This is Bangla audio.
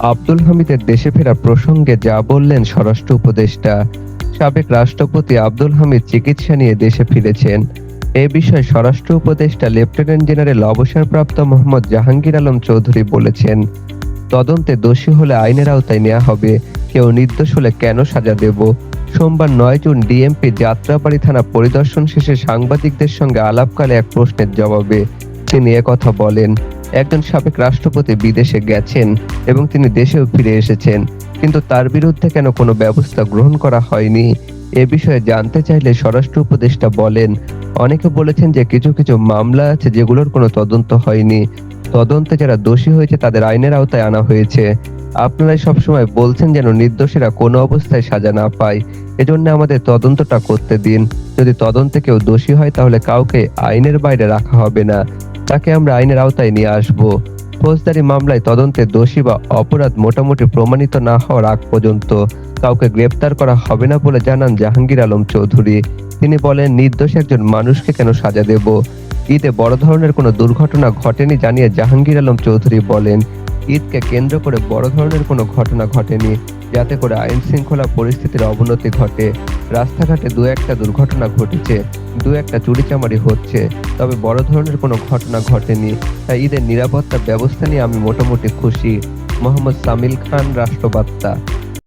আব্দুল হামিদের দেশে ফেরা প্রসঙ্গে যা বললেন স্বরাষ্ট্র উপদেষ্টা, সাবেক রাষ্ট্রপতি আব্দুল হামিদ চিকিৎসা নিয়ে দেশে ফিরেছেন। এ বিষয়ে স্বরাষ্ট্র উপদেষ্টা লেফটেন্যান্ট জেনারেল অবসরপ্রাপ্ত মোহাম্মদ জাহাঙ্গীর আলম চৌধুরী বলেছেন, তদন্তে দোষী হলে আইনের আওতায় নেওয়া হবে। কেউ নির্দোষ হলে কেন সাজা দেব? সোমবার নয় জুন ডিএমপি যাত্রাবাড়ি থানা পরিদর্শন শেষে সাংবাদিকদের সঙ্গে আলাপকালে এক প্রশ্নের জবাবে তিনি কথা বলেন। একজন সাবেক রাষ্ট্রপতি বিদেশে গেছেন এবং তিনি দেশেও ফিরে এসেছেন। কিন্তু তার বিরুদ্ধে কেন কোনো ব্যবস্থা গ্রহণ করা হয়নি? এ বিষয়ে জানতে চাইলে স্বরাষ্ট্র উপদেষ্টা বলেন, অনেকে বলেছেন যে কিছু কিছু মামলা আছে যেগুলোর কোনো তদন্ত হয়নি। তদন্তে যারা দোষী হয়েছে তাদের আইনের আওতায় আনা হয়েছে। আপনারাই সবসময় বলছেন যেন নির্দোষীরা কোনো অবস্থায় সাজা না পায়। এজন্য আমাদের তদন্তটা করতে দিন। যদি তদন্তে কেউ দোষী হয় তাহলে কাউকে আইনের বাইরে রাখা হবে না। তাকে আমরা আইনের আওতায় নিয়ে আসব। ফৌজদারি মামলায় তদন্তে দোষী বা অপরাধ মোটামুটি প্রমাণিত না হওয়ার আগ পর্যন্ত কাউকে গ্রেপ্তার করা হবে না বলে জানান জাহাঙ্গীর আলম চৌধুরী। তিনি বলেন, নির্দোষ একজন মানুষকে কেন সাজা দেব? ঈদে বড় ধরনের কোনো দুর্ঘটনা ঘটেনি জানিয়ে জাহাঙ্গীর আলম চৌধুরী বলেন। ঈদকে কেন্দ্র করে বড় ধরনের কোনো ঘটনা ঘটেনি, যাতে করে আইন শৃঙ্খলা পরিস্থিতির অবনতি ঘটে। রাস্তাঘাটে দু একটা দুর্ঘটনা ঘটেছে, দু একটা চুরিচামারি হচ্ছে, তবে বড় ধরনের কোনো ঘটনা ঘটেনি। তাই ঈদের নিরাপত্তা ব্যবস্থা নিয়ে আমি মোটামুটি খুশি। মোহাম্মদ সামিল খান, রাষ্ট্রবার্তা।